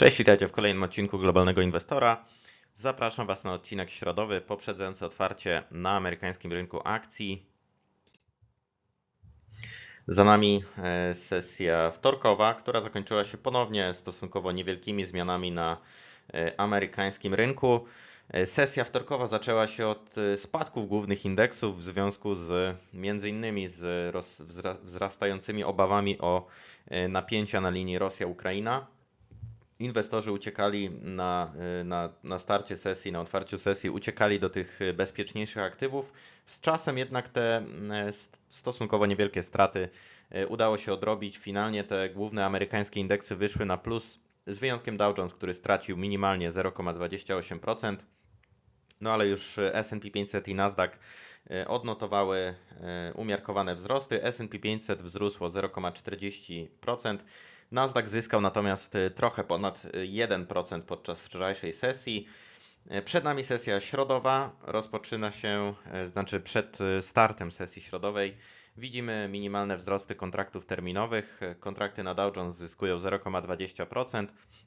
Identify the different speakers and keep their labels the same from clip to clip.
Speaker 1: Cześć, witajcie w kolejnym odcinku Globalnego Inwestora. Zapraszam Was na odcinek środowy poprzedzający otwarcie na amerykańskim rynku akcji. Za nami e, sesja wtorkowa, która zakończyła się ponownie stosunkowo niewielkimi zmianami na e, amerykańskim rynku. E, Sesja wtorkowa zaczęła się od spadków głównych indeksów w związku z między innymi z wzrastającymi obawami o napięcia na linii Rosja-Ukraina inwestorzy uciekali na, y, na, na starcie sesji, na otwarciu sesji, uciekali do tych y, bezpieczniejszych aktywów. Z czasem jednak te st- stosunkowo niewielkie straty y, udało się odrobić. Finalnie te główne amerykańskie indeksy wyszły na plus, z wyjątkiem Dow Jones, który stracił minimalnie 0,28%. No ale już y, S&P 500 i Nasdaq y, odnotowały y, umiarkowane wzrosty. S&P 500 wzrósło 0,40%. Nasdaq zyskał natomiast y, trochę ponad y, 1% podczas wczorajszej sesji. Przed nami sesja środowa rozpoczyna się, znaczy przed startem sesji środowej widzimy minimalne wzrosty kontraktów terminowych. Kontrakty na Dow Jones zyskują 0,20%,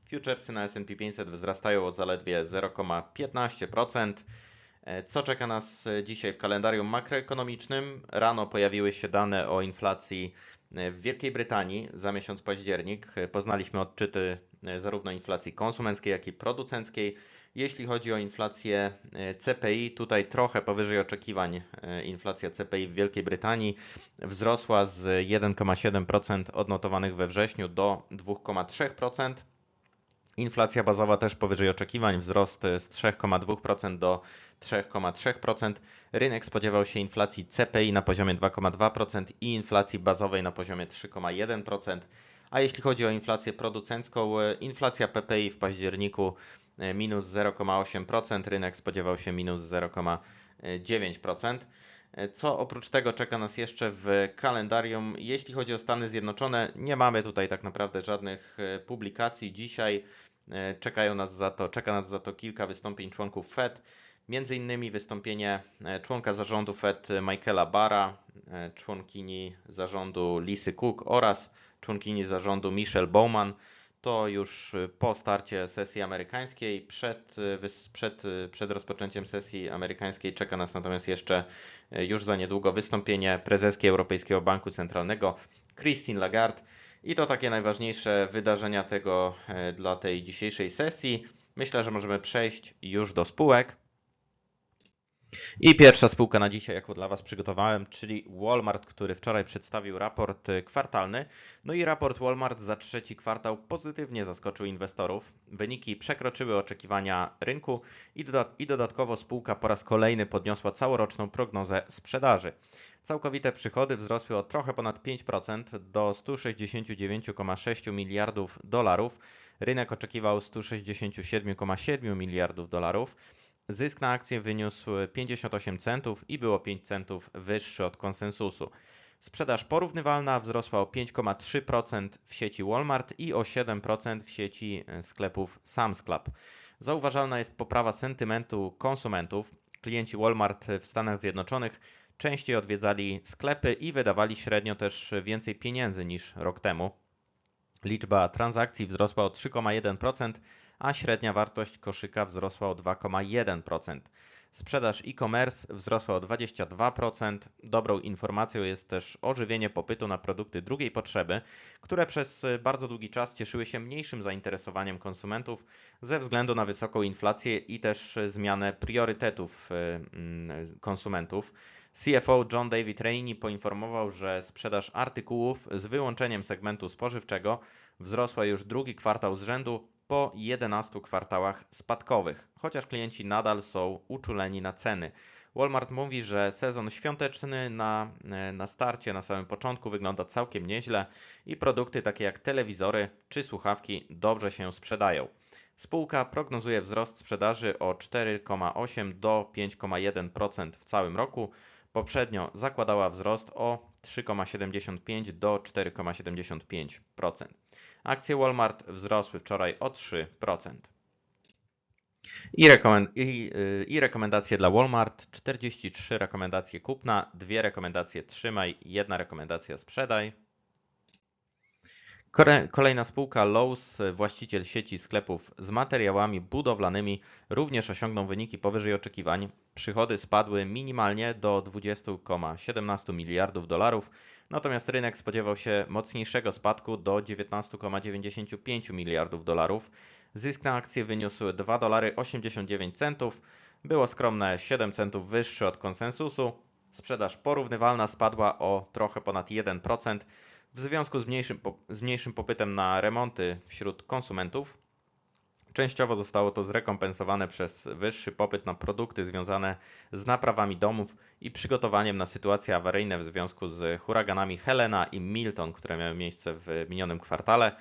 Speaker 1: futuresy na S&P 500 wzrastają o zaledwie 0,15%. E, Co czeka nas e, dzisiaj w kalendarium makroekonomicznym? Rano pojawiły się dane o inflacji e, w Wielkiej Brytanii za miesiąc październik. Poznaliśmy odczyty zarówno inflacji konsumenckiej, jak i producenckiej. Jeśli chodzi o inflację CPI, tutaj trochę powyżej oczekiwań inflacja CPI w Wielkiej Brytanii wzrosła z 1,7% odnotowanych we wrześniu do 2,3%. Inflacja bazowa też powyżej oczekiwań, wzrost z 3,2% do 3,3%. Rynek spodziewał się inflacji CPI na poziomie 2,2% i inflacji bazowej na poziomie 3,1%. A jeśli chodzi o inflację producencką, inflacja PPI w październiku e, minus 0,8%, rynek spodziewał się minus 0,9%. E, Co oprócz tego czeka nas jeszcze w kalendarium? Jeśli chodzi o Stany Zjednoczone, nie mamy tutaj tak naprawdę żadnych e, publikacji. Dzisiaj czekają nas za to, czeka nas za to kilka wystąpień członków Fed. Między innymi wystąpienie e, członka zarządu Fed e, Michaela Barra, e, członkini zarządu Lisy Cook oraz członkini zarządu Michelle Bowman. To już po starcie sesji amerykańskiej. Przed, przed, przed rozpoczęciem sesji amerykańskiej czeka nas natomiast jeszcze już za niedługo wystąpienie prezeski Europejskiego Banku Centralnego Christine Lagarde. I to takie najważniejsze wydarzenia tego dla tej dzisiejszej sesji. Myślę, że możemy przejść już do spółek. I pierwsza spółka na dzisiaj, jaką dla Was przygotowałem, czyli Walmart, który wczoraj przedstawił raport y, kwartalny. No i raport Walmart za trzeci kwartał pozytywnie zaskoczył inwestorów. Wyniki przekroczyły oczekiwania rynku i, doda- i dodatkowo spółka po raz kolejny podniosła całoroczną prognozę sprzedaży. Całkowite przychody wzrosły o trochę ponad 5% do 169,6 miliardów dolarów. Rynek oczekiwał 167,7 miliardów dolarów. Zysk na akcję wyniósł 58 centów i było 5 centów wyższy od konsensusu. Sprzedaż porównywalna wzrosła o 5,3% w sieci Walmart i o 7% w sieci e, sklepów Sam's Club. Zauważalna jest poprawa sentymentu konsumentów. Klienci Walmart w Stanach Zjednoczonych częściej odwiedzali sklepy i wydawali średnio też więcej pieniędzy niż rok temu. Liczba transakcji wzrosła o 3,1%, a średnia wartość koszyka wzrosła o 2,1%. Sprzedaż e-commerce wzrosła o 22%. Dobrą informacją jest też ożywienie popytu na produkty drugiej potrzeby, które przez bardzo długi czas cieszyły się mniejszym zainteresowaniem konsumentów ze względu na wysoką inflację i też zmianę priorytetów y, mm, konsumentów. CFO John David Rainey poinformował, że sprzedaż artykułów z wyłączeniem segmentu spożywczego wzrosła już drugi kwartał z rzędu po 11 kwartałach spadkowych, chociaż klienci nadal są uczuleni na ceny. Walmart mówi, że sezon świąteczny na, na starcie, na samym początku wygląda całkiem nieźle i produkty takie jak telewizory czy słuchawki dobrze się sprzedają. Spółka prognozuje wzrost sprzedaży o 4,8 do 5,1% w całym roku. Poprzednio zakładała wzrost o 3,75 do 4,75%. Akcje Walmart wzrosły wczoraj o 3%. I, rekomen- i, yy, I rekomendacje dla Walmart: 43 rekomendacje kupna, 2 rekomendacje trzymaj, 1 rekomendacja sprzedaj. Kolejna spółka Lowe's, właściciel sieci sklepów z materiałami budowlanymi, również osiągnął wyniki powyżej oczekiwań. Przychody spadły minimalnie do 20,17 miliardów dolarów, natomiast rynek spodziewał się mocniejszego spadku do 19,95 miliardów dolarów. Zysk na akcję wyniósł 2 dolary 89 centów, było skromne 7 centów wyższy od konsensusu. Sprzedaż porównywalna spadła o trochę ponad 1% w związku z mniejszym, z mniejszym popytem na remonty wśród konsumentów. Częściowo zostało to zrekompensowane przez wyższy popyt na produkty związane z naprawami domów i przygotowaniem na sytuacje awaryjne w związku z huraganami Helena i Milton, które miały miejsce w minionym kwartale.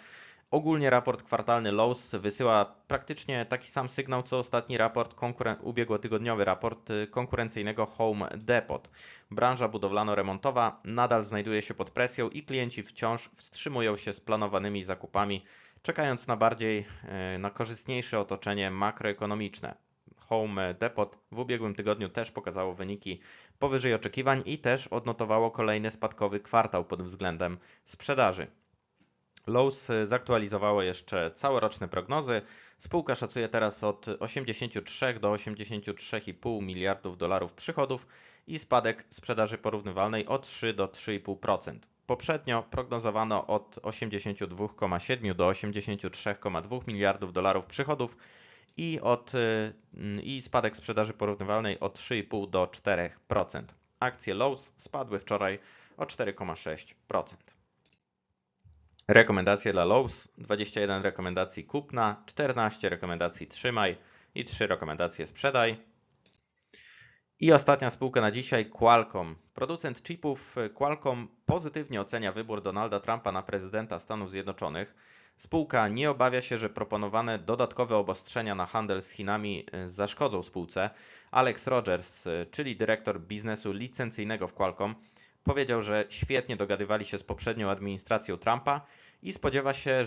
Speaker 1: Ogólnie raport kwartalny Lowe's wysyła praktycznie taki sam sygnał co ostatni raport, konkuren- ubiegłotygodniowy raport y, konkurencyjnego Home Depot. Branża budowlano-remontowa nadal znajduje się pod presją i klienci wciąż wstrzymują się z planowanymi zakupami, czekając na bardziej, e, na korzystniejsze otoczenie makroekonomiczne. Home Depot w ubiegłym tygodniu też pokazało wyniki powyżej oczekiwań i też odnotowało kolejny spadkowy kwartał pod względem sprzedaży. Lowe's zaktualizowało jeszcze całoroczne prognozy. Spółka szacuje teraz od 83 do 83,5 miliardów dolarów przychodów i spadek sprzedaży porównywalnej o 3 do 3,5%. Poprzednio prognozowano od 82,7 do 83,2 miliardów dolarów przychodów i, od, y, i spadek sprzedaży porównywalnej o 3,5 do 4%. Akcje Lowe's spadły wczoraj o 4,6%. Rekomendacje dla Lowe's, 21 rekomendacji kupna, 14 rekomendacji trzymaj i 3 rekomendacje sprzedaj. I ostatnia spółka na dzisiaj, Qualcomm. Producent chipów y, Qualcomm pozytywnie ocenia wybór Donalda Trumpa na prezydenta Stanów Zjednoczonych. Spółka nie obawia się, że proponowane dodatkowe obostrzenia na handel z Chinami y, zaszkodzą spółce. Alex Rogers, y, czyli dyrektor biznesu licencyjnego w Qualcomm, powiedział, że świetnie dogadywali się z poprzednią administracją Trumpa i spodziewa się,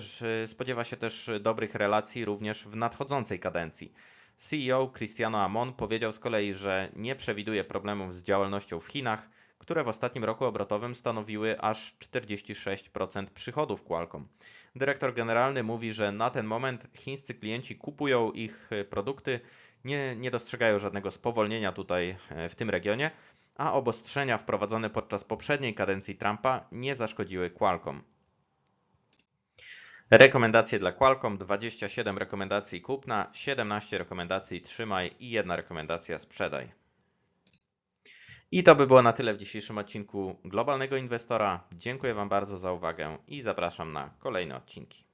Speaker 1: spodziewa się też dobrych relacji również w nadchodzącej kadencji. CEO Cristiano Amon powiedział z kolei, że nie przewiduje problemów z działalnością w Chinach, które w ostatnim roku obrotowym stanowiły aż 46% przychodów Qualcomm. Dyrektor generalny mówi, że na ten moment chińscy klienci kupują ich e, produkty, nie, nie dostrzegają żadnego spowolnienia tutaj e, w tym regionie, a obostrzenia wprowadzone podczas poprzedniej kadencji Trumpa nie zaszkodziły Qualcomm. Rekomendacje dla Qualcomm 27 rekomendacji kupna, 17 rekomendacji trzymaj i jedna rekomendacja sprzedaj. I to by było na tyle w dzisiejszym odcinku Globalnego Inwestora. Dziękuję Wam bardzo za uwagę i zapraszam na kolejne odcinki.